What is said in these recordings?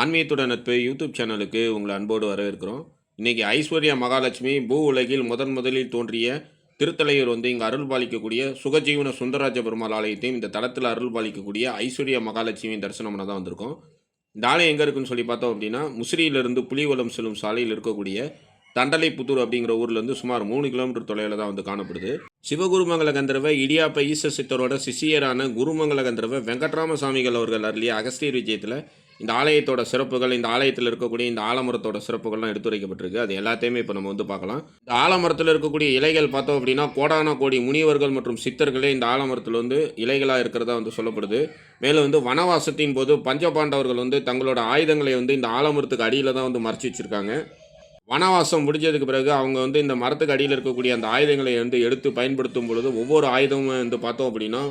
ஆன்மீகத்துடன் நட்பு யூடியூப் சேனலுக்கு உங்களை அன்போடு வரவேற்கிறோம். இன்றைக்கி ஐஸ்வர்யா மகாலட்சுமி பூ உலகில் முதன் முதலில் தோன்றிய திருத்தலையூர் வந்து இங்கே அருள் பாலிக்கக்கூடிய சுகஜீவன சுந்தரராஜ பெருமாள் ஆலயத்தையும் இந்த தளத்தில் அருள் பாலிக்கக்கூடிய ஐஸ்வர்யா மகாலட்சுமி தரிசனம் பண்ண தான் வந்திருக்கோம். இந்த ஆலயம் எங்கே இருக்குன்னு சொல்லி பார்த்தோம் அப்படின்னா முசிறியிலிருந்து புலிவலம் செல்லும் சாலையில் இருக்கக்கூடிய தண்டலைப்புத்தூர் அப்படிங்கிற ஊர்லேருந்து சுமார் மூணு கிலோமீட்டர் தொலைவில் தான் வந்து காணப்படுது. சிவகுருமங்கல கந்தர்வ இடியாப்ப ஈச சித்தரோட சிஷியரான குருமங்கல கந்தர்வ வெங்கட்ராம சாமிகள் அவர்கள் அருளிய அகஸ்தியர் விஜயத்தில் இந்த ஆலயத்தோட சிறப்புகள் இந்த ஆலயத்தில் இருக்கக்கூடிய இந்த ஆலமரத்தோட சிறப்புகள்லாம் எடுத்துரைக்கப்பட்டிருக்கு. அது எல்லாத்தையுமே இப்போ நம்ம வந்து பார்க்கலாம். இந்த ஆலமரத்தில் இருக்கக்கூடிய இலைகள் பார்த்தோம் அப்படின்னா கோடான கோடி முனிவர்கள் மற்றும் சித்தர்களே இந்த ஆலமரத்தில் வந்து இலைகளாக இருக்கிறதா வந்து சொல்லப்படுது. மேலும் வந்து வனவாசத்தின் போது பஞ்சபாண்டவர்கள் வந்து தங்களோட ஆயுதங்களை வந்து இந்த ஆலமரத்துக்கு அடியில் தான் வந்து மறைச்சி வச்சுருக்காங்க. வனவாசம் முடிஞ்சதுக்கு பிறகு அவங்க வந்து இந்த மரத்துக்கு அடியில் இருக்கக்கூடிய அந்த ஆயுதங்களை வந்து எடுத்து பயன்படுத்தும் பொழுது ஒவ்வொரு ஆயுதமும் வந்து பார்த்தோம் அப்படின்னா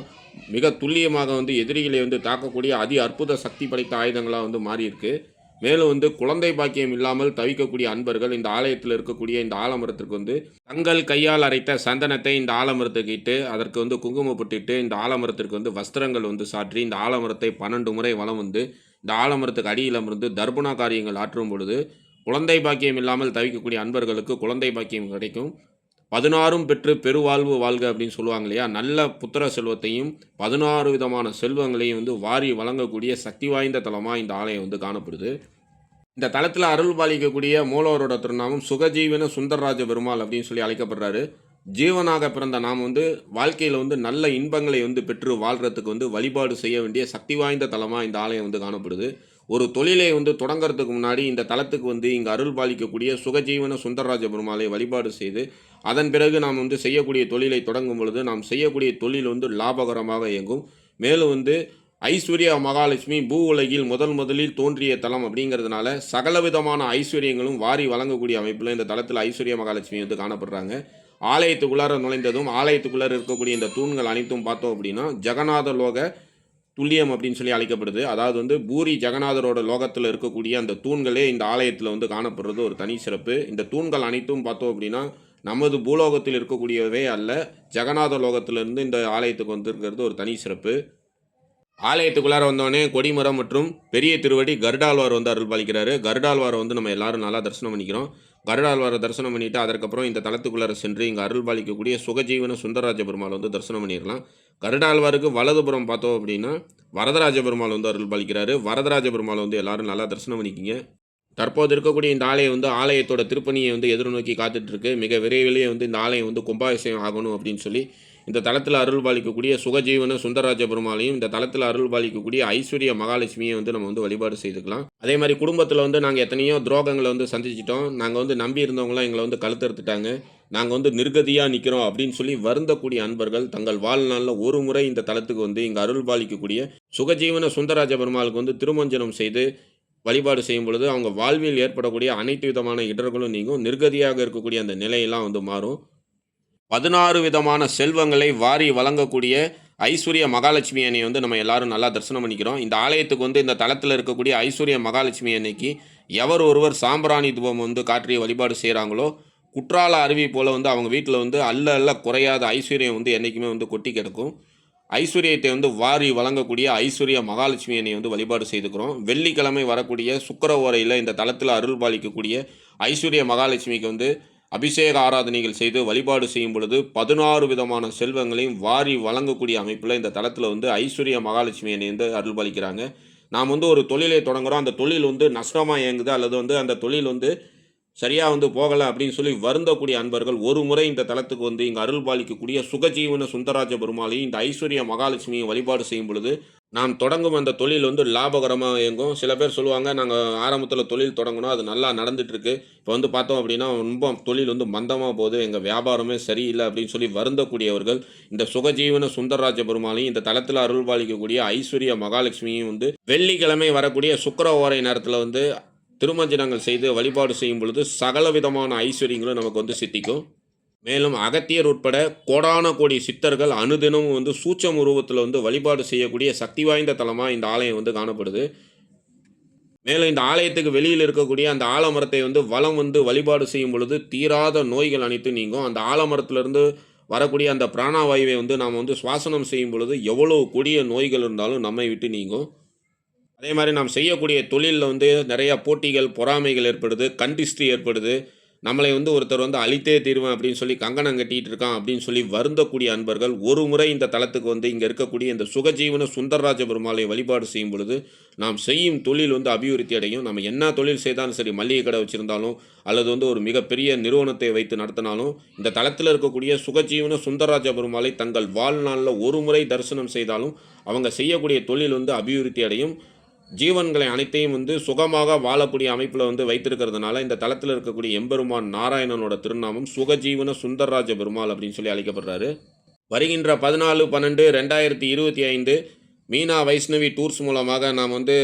மிக துல்லியமாக வந்து எதிரிகளை வந்து தாக்கக்கூடிய அதி அற்புத சக்தி படைத்த ஆயுதங்களாக வந்து மாறியிருக்கு. மேலும் வந்து குழந்தை பாக்கியம் இல்லாமல் தவிக்கக்கூடிய அன்பர்கள் இந்த ஆலயத்தில் இருக்கக்கூடிய இந்த ஆலமரத்திற்கு வந்து தங்கள் கையால் அரைத்த சந்தனத்தை இந்த ஆலமரத்துக்கு இட்டு அதற்கு வந்து குங்குமப்பட்டிட்டு இந்த ஆலமரத்திற்கு வந்து வஸ்திரங்கள் வந்து சாற்றி இந்த ஆலமரத்தை பன்னெண்டு முறை வலம் வந்து இந்த ஆலமரத்துக்கு அடியில் அமர்ந்து தர்பணா காரியங்கள் ஆற்றும் பொழுது குழந்தை பாக்கியம் இல்லாமல் தவிக்கக்கூடிய அன்பர்களுக்கு குழந்தை பாக்கியம் கிடைக்கும். பதினாறும் பெற்று பெருவாழ்வு வாழ்க அப்படின்னு சொல்லுவாங்க இல்லையா? நல்ல புத்திர செல்வத்தையும் பதினாறு விதமான செல்வங்களையும் வந்து வாரி வழங்கக்கூடிய சக்தி வாய்ந்த தலமாக இந்த ஆலயம் வந்து காணப்படுது. இந்த தலத்தில் அருள் பாலிக்கக்கூடிய மூலவரோட திருநாமம் சுகஜீவன சுந்தரராஜ பெருமாள் அப்படின்னு சொல்லி அழைக்கப்படுறாரு. ஜீவனாக பிறந்த நாம் வந்து வாழ்க்கையில் வந்து நல்ல இன்பங்களை வந்து பெற்று வாழ்கிறதுக்கு வந்து வழிபாடு செய்ய வேண்டிய சக்தி வாய்ந்த தலமாக இந்த ஆலயம் வந்து காணப்படுது. ஒரு தொழிலை வந்து தொடங்குறதுக்கு முன்னாடி இந்த தளத்துக்கு வந்து இங்கே அருள் பாலிக்கக்கூடிய சுகஜீவன சுந்தரராஜ பெருமாளை வழிபாடு செய்து அதன் பிறகு நாம் வந்து செய்யக்கூடிய தொழிலை தொடங்கும் பொழுது நாம் செய்யக்கூடிய தொழில் வந்து லாபகரமாக இயங்கும். மேலும் வந்து ஐஸ்வர்யா மகாலட்சுமி பூ உலகில் முதல் முதலில் தோன்றிய தலம் அப்படிங்கிறதுனால சகல விதமான ஐஸ்வர்யங்களும் வாரி வழங்கக்கூடிய அமைப்பில் இந்த தளத்தில் ஐஸ்வர்யா மகாலட்சுமி வந்து காணப்படுறாங்க. ஆலயத்துக்குள்ளார நுழைந்ததும் ஆலயத்துக்குள்ளார இருக்கக்கூடிய இந்த தூண்கள் அனைத்தும் பார்த்தோம் அப்படின்னா ஜெகநாத லோக துல்லியம் அப்படின்னு சொல்லி அழைக்கப்படுது. அதாவது வந்து பூரி ஜெகநாதரோட லோகத்தில் இருக்கக்கூடிய அந்த தூண்களே இந்த ஆலயத்தில் வந்து காணப்படுறது ஒரு தனி சிறப்பு. இந்த தூண்கள் அனைத்தும் பார்த்தோம் அப்படின்னா நமது பூலோகத்தில் இருக்கக்கூடியவே அல்ல ஜெகநாத லோகத்திலிருந்து இந்த ஆலயத்துக்கு வந்திருக்கிறது ஒரு தனி சிறப்பு. ஆலயத்துக்குள்ளார வந்தோடனே கொடிமரம் மற்றும் பெரிய திருவடி கருடாழ்வார் வந்து அருள் பாலிக்கிறாரு கருடாழ்வாரை வந்து நம்ம எல்லாரும் நல்லா தரிசனம் பண்ணிக்கிறோம். கருடாழ்வாரை தரிசனம் பண்ணிவிட்டு அதற்கப்புறம் இந்த தளத்துக்குள்ளார சென்று இங்கே அருள் பாலிக்கக்கூடிய சுகஜீவன சுந்தரராஜ பெருமாள் வந்து தரிசனம் பண்ணிடலாம். கருடாழ்வாருக்கு வலதுபுறம் பார்த்தோம் அப்படின்னா வரதராஜ பெருமாள் வந்து அருள் பாலிக்கிறாரு வரதராஜ பெருமாள் வந்து எல்லாரும் நல்லா தரிசனம் பண்ணிக்கிங்க. தற்போது இருக்கக்கூடிய இந்த ஆலயம் வந்து ஆலயத்தோட திருப்பணியை வந்து எதிர்நோக்கி காத்துட்ருக்கு. மிக விரைவிலேயே வந்து இந்த ஆலயம் வந்து கும்பாபிஷேகம் ஆகணும் அப்படின்னு சொல்லி இந்த தளத்தில் அருள் பாலிக்கக்கூடிய சுகஜீவன சுந்தரராஜ பெருமாளையும் இந்த தளத்தில் அருள் பாலிக்கக்கூடிய ஐஸ்வர்ய மகாலட்சுமியை வந்து நம்ம வந்து வழிபாடு செய்துக்கலாம். அதே மாதிரி குடும்பத்தில் வந்து நாங்கள் எத்தனையோ துரோகங்களை வந்து சந்திச்சிட்டோம். நாங்கள் வந்து நம்பி இருந்தவங்களாம் எங்களை வந்து கழுத்தறுத்துட்டாங்க. நாங்கள் வந்து நிர்கதியாக நிற்கிறோம் அப்படின்னு சொல்லி வருந்தக்கூடிய அன்பர்கள் தங்கள் வாழ்நாளில் ஒரு முறை இந்த தலத்துக்கு வந்து இங்கே அருள் பாலிக்கக்கூடிய சுகஜீவன சுந்தராஜ பெருமாளுக்கு வந்து திருமஞ்சனம் செய்து வழிபாடு செய்யும் பொழுது அவங்க வாழ்வில் ஏற்படக்கூடிய அனைத்து விதமான இடர்களும் நீங்கும். நிர்கதியாக இருக்கக்கூடிய அந்த நிலையெல்லாம் வந்து மாறும். பதினாறு விதமான செல்வங்களை வாரி வழங்கக்கூடிய ஐஸ்வர்ய மகாலட்சுமி அன்னையை வந்து நம்ம எல்லாரும் நல்லா தரிசனம் பண்ணிக்கிறோம். இந்த ஆலயத்துக்கு வந்து இந்த தளத்தில் இருக்கக்கூடிய ஐஸ்வர்ய மகாலட்சுமி அன்னைக்கு எவர் ஒருவர் சாம்பிராணி தூபம் வந்து காற்றி வழிபாடு செய்கிறாங்களோ குற்றால அருவி போல் வந்து அவங்க வீட்டில் வந்து அல்ல அல்ல குறையாத ஐஸ்வர்யம் வந்து என்றைக்குமே வந்து கொட்டி கிடக்கும். ஐஸ்வர்யத்தை வந்து வாரி வழங்கக்கூடிய ஐஸ்வர்ய மகாலட்சுமி அன்னை வந்து வழிபாடு செய்துக்கிறோம். வெள்ளிக்கிழமை வரக்கூடிய சுக்கர ஓரையில் இந்த தளத்தில் அருள் பாலிக்கக்கூடிய ஐஸ்வர்ய மகாலட்சுமிக்கு வந்து அபிஷேக ஆராதனைகள் செய்து வழிபாடு செய்யும் பொழுது பதினாறு விதமான செல்வங்களையும் வாரி வழங்கக்கூடிய அமைப்பில் இந்த தளத்தில் வந்து ஐஸ்வர்ய மகாலட்சுமி அன்னை வந்து அருள் பாலிக்கிறாங்க. நாம் வந்து ஒரு தொழிலை தொடங்குறோம். அந்த தொழில் வந்து நஷ்டமாக இயங்குது. அல்லது வந்து அந்த தொழில் வந்து சரியாக வந்து போகலை அப்படின்னு சொல்லி வருந்தக்கூடிய அன்பர்கள் ஒரு முறை இந்த தலத்துக்கு வந்து இங்கே அருள் பாலிக்கக்கூடிய சுகஜீவன சுந்தராஜ பெருமாளையும் இந்த ஐஸ்வர்ய மகாலட்சுமியை வழிபாடு செய்யும் பொழுது நாம் தொடங்கும் அந்த தொழில் வந்து லாபகரமாக இயங்கும். சில பேர் சொல்லுவாங்க நாங்கள் ஆரம்பத்தில் தொழில் தொடங்கினோம் அது நல்லா நடந்துட்டுருக்கு. இப்போ வந்து பார்த்தோம் அப்படின்னா ரொம்ப தொழில் வந்து மந்தமாக போகுது. எங்கள் வியாபாரமே சரியில்லை அப்படின்னு சொல்லி வருந்தக்கூடியவர்கள் இந்த சுகஜீவன சுந்தரராஜ பெருமாளையும் இந்த தளத்தில் அருள் பாலிக்கக்கூடிய ஐஸ்வர்ய மகாலட்சுமியும் வந்து வெள்ளிக்கிழமை வரக்கூடிய சுக்கர ஓரை நேரத்தில் வந்து திருமஞ்சனங்கள் செய்து வழிபாடு செய்யும் பொழுது சகல விதமான ஐஸ்வர்யங்களும் நமக்கு வந்து சித்திக்கும். மேலும் அகத்தியர் உட்பட கோடான கோடி சித்தர்கள் அனுதினமும் வந்து சூச்சம் உருவத்தில் வந்து வழிபாடு செய்யக்கூடிய சக்தி வாய்ந்த தலமாக இந்த ஆலயம் வந்து காணப்படுது. மேலும் இந்த ஆலயத்துக்கு வெளியில் இருக்கக்கூடிய அந்த ஆலமரத்தை வந்து வலம் வந்து வழிபாடு செய்யும் பொழுது தீராத நோய்கள் அனைத்து நீங்கும். அந்த ஆலமரத்திலிருந்து வரக்கூடிய அந்த பிராணவாயுவை வந்து நாம் வந்து சுவாசனம் செய்யும் பொழுது எவ்வளோ கொடிய நோய்கள் இருந்தாலும் நம்மை விட்டு நீங்கும். அதே மாதிரி நாம் செய்யக்கூடிய தொழிலில் வந்து நிறையா போட்டிகள் பொறாமைகள் ஏற்படுது கண்டிஸ்ட்ரி ஏற்படுது. நம்மளை வந்து ஒருத்தர் வந்து அழித்தே தீருவேன் அப்படின்னு சொல்லி கங்கணம் கட்டிகிட்டு இருக்கான் அப்படின்னு சொல்லி வருந்தக்கூடிய அன்பர்கள் ஒரு முறை இந்த தளத்துக்கு வந்து இங்கே இருக்கக்கூடிய இந்த சுகஜீவன சுந்தரராஜ பெருமாளை வழிபாடு செய்யும் பொழுது நாம் செய்யும் தொழில் வந்து அபிவிருத்தி அடையும். நம்ம என்ன தொழில் செய்தாலும் சரி மளிகை கடை வச்சுருந்தாலும் அல்லது வந்து ஒரு மிகப்பெரிய நிறுவனத்தை வைத்து நடத்தினாலும் இந்த தளத்தில் இருக்கக்கூடிய சுகஜீவன சுந்தரராஜ பெருமாளை தங்கள் வாழ்நாளில் ஒரு முறை தரிசனம் செய்தாலும் அவங்க செய்யக்கூடிய தொழில் வந்து அபிவிருத்தி அடையும். ஜீவன்களை அனைத்தையும் வந்து சுகமாக வாழக்கூடிய அமைப்பில் வந்து வைத்திருக்கிறதுனால இந்த தளத்தில் இருக்கக்கூடிய எம்பெருமான் நாராயணனோட திருநாமம் சுகஜீவன சுந்தரராஜ பெருமாள் அப்படின்னு சொல்லி அழைக்கப்படுறாரு. வருகின்ற பதினாலு பன்னெண்டு ரெண்டாயிரத்தி இருபத்தி ஐந்து மீனா வைஷ்ணவி டூர்ஸ் மூலமாக நாம் வந்து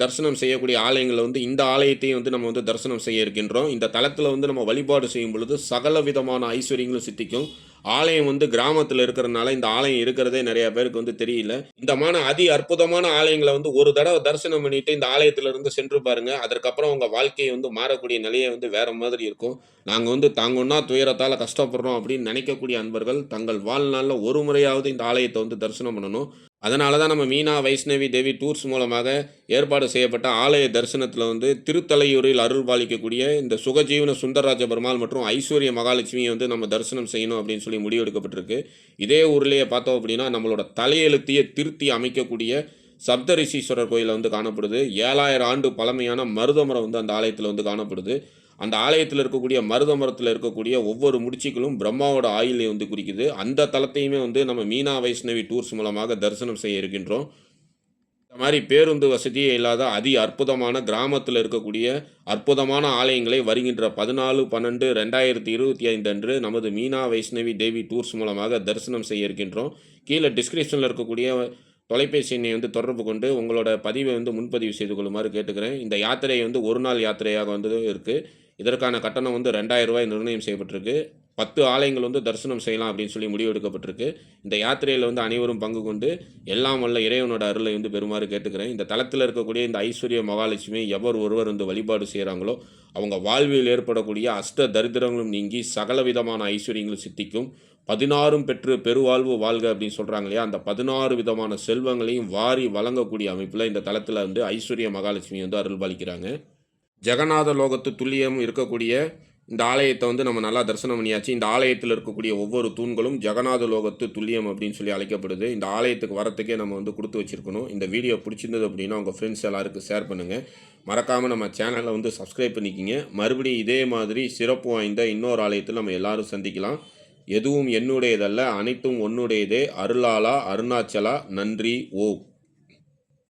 தரிசனம் செய்யக்கூடிய ஆலயங்களில் வந்து இந்த ஆலயத்தையும் வந்து நம்ம வந்து தரிசனம் செய்ய இருக்கின்றோம். இந்த தளத்தில் வந்து நம்ம வழிபாடு செய்யும் பொழுது சகல விதமான ஐஸ்வர்யங்களும் சித்திக்கும். ஆலயம் வந்து கிராமத்தில் இருக்கிறதுனால இந்த ஆலயம் இருக்கிறதே நிறைய பேருக்கு வந்து தெரியல. இந்த மான அதி அற்புதமான ஆலயங்களை வந்து ஒரு தடவை தரிசனம் பண்ணிட்டு இந்த ஆலயத்திலிருந்து சென்று பாருங்க. அதற்கப்புறம் உங்கள் வாழ்க்கையை வந்து மாறக்கூடிய நிலையை வந்து வேற மாதிரி இருக்கும். நாங்கள் வந்து தாங்கொன்னா துயரத்தால் கஷ்டப்படுறோம் அப்படின்னு நினைக்கக்கூடிய அன்பர்கள் தங்கள் வாழ்நாளில் ஒரு முறையாவது இந்த ஆலயத்தை வந்து தரிசனம் பண்ணணும். அதனால தான் நம்ம மீனா வைஷ்ணவி தேவி டூர்ஸ் மூலமாக ஏற்பாடு செய்யப்பட்ட ஆலய தரிசனத்தில் வந்து திருத்தலையூரில் அருள் பாலிக்கக்கூடிய இந்த சுகஜீவன சுந்தரராஜ பெருமாள் மற்றும் ஐஸ்வர்ய மகாலட்சுமியை வந்து நம்ம தரிசனம் செய்யணும் அப்படின்னு சொல்லி முடிவெடுக்கப்பட்டிருக்கு இதே ஊர்லேயே பார்த்தோம் அப்படின்னா நம்மளோட தலையெழுத்தியை திருத்தி அமைக்கக்கூடிய சப்தரிஷீஸ்வரர் கோயிலில் வந்து காணப்படுது. ஏழாயிரம் ஆண்டு பழமையான மருதமரம் வந்து அந்த ஆலயத்தில் வந்து காணப்படுது. அந்த ஆலயத்தில் இருக்கக்கூடிய மருத மரத்தில் இருக்கக்கூடிய ஒவ்வொரு முடிச்சுக்களும் பிரம்மாவோட ஆயிலை வந்து குறிக்குது. அந்த தலத்தையுமே வந்து நம்ம மீனா வைஷ்ணவி டூர்ஸ் மூலமாக தரிசனம் செய்ய இருக்கின்றோம். இந்த மாதிரி பேருந்து வசதியே இல்லாத அதி அற்புதமான கிராமத்தில் இருக்கக்கூடிய அற்புதமான ஆலயங்களை வருகின்ற பதினாலு பன்னெண்டு ரெண்டாயிரத்தி இருபத்தி ஐந்து அன்று நமது மீனா வைஷ்ணவி தேவி டூர்ஸ் மூலமாக தரிசனம் செய்ய இருக்கின்றோம். கீழே டிஸ்கிரிப்ஷனில் இருக்கக்கூடிய தொலைபேசி எண்ணை வந்து தொடர்பு கொண்டு உங்களோட பதிவை வந்து முன்பதிவு செய்து கொள்ளுமாறு கேட்டுக்கிறேன். இந்த யாத்திரை வந்து ஒரு நாள் யாத்திரையாக வந்து இருக்குது இதற்கான கட்டணம் வந்து ரெண்டாயிரம் ரூபாய் நிர்ணயம் செய்யப்பட்டிருக்கு. பத்து ஆலயங்கள் வந்து தரிசனம் செய்யலாம் அப்படின்னு சொல்லி முடிவெடுக்கப்பட்டிருக்கு இந்த யாத்திரையில் வந்து அனைவரும் பங்கு கொண்டு எல்லாம் வல்ல இறைவனோட அருளை வந்து பெறுமாறு கேட்டுக்கிறேன். இந்த தளத்தில் இருக்கக்கூடிய இந்த ஐஸ்வர்ய மகாலட்சுமி எவர் ஒருவர் வந்து வழிபாடு செய்கிறாங்களோ அவங்க வாழ்வில் ஏற்படக்கூடிய அஷ்ட தரித்திரங்களும் நீங்கி சகல விதமான ஐஸ்வர்யங்களும் சித்திக்கும். பதினாறும் பெற்று பெருவாழ்வு வாழ்க அப்படின்னு சொல்கிறாங்க இல்லையா? அந்த பதினாறு விதமான செல்வங்களையும் வாரி வழங்கக்கூடிய அமைப்பில் இந்த தளத்தில் வந்து ஐஸ்வர்ய மகாலட்சுமி வந்து அருள் பாலிக்கிறாங்க ஜெகநாத லோகத்து துல்லியம் இருக்கக்கூடிய இந்த ஆலயத்தை வந்து நம்ம நல்லா தரிசனம் பண்ணியாச்சு. இந்த ஆலயத்தில் இருக்கக்கூடிய ஒவ்வொரு தூண்களும் ஜெகநாத லோகத்து துல்லியம் அப்படின்னு சொல்லி அழைக்கப்படுது. இந்த ஆலயத்துக்கு வரத்துக்கே நம்ம வந்து கொடுத்து வச்சிருக்கணும். இந்த வீடியோ பிடிச்சிருந்தது அப்படின்னா உங்கள் ஃப்ரெண்ட்ஸ் எல்லாருக்கும் ஷேர் பண்ணுங்கள் மறக்காமல் நம்ம சேனலை வந்து சப்ஸ்கிரைப் பண்ணிக்கிங்க. மறுபடியும் இதே மாதிரி சிறப்பு வாய்ந்த இன்னொரு ஆலயத்தில் நம்ம எல்லாரும் சந்திக்கலாம். எதுவும் என்னுடையதல்ல அனைத்தும் உன்னுடையதே. அருளாலா அருணாச்சலா நன்றி ஓ